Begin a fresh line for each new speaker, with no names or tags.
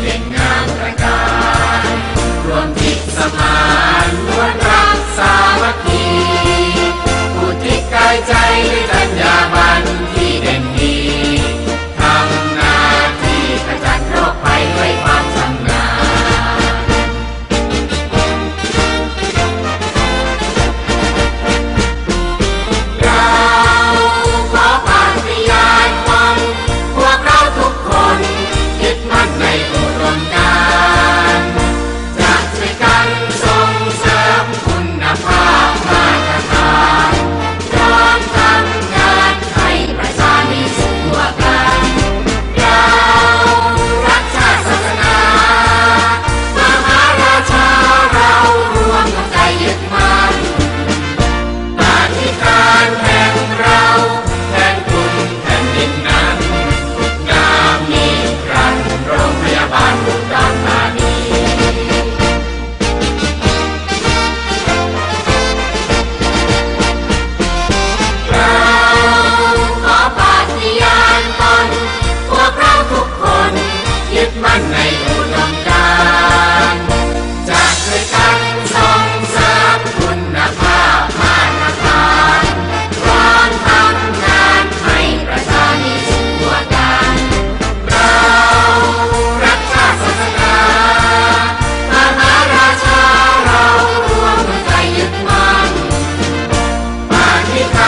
เด่นงานประการรวมทิศสมานล้วน ยึดมั่นในอุดมการจากเคยตั้งส่งเสริมคุณภาพมาตรฐานพร้อมทำงานให้ประชาชนทั่วกันเรารักชาติศาสนามหาราชาเรารวมใจยึดมั่นปฏิทา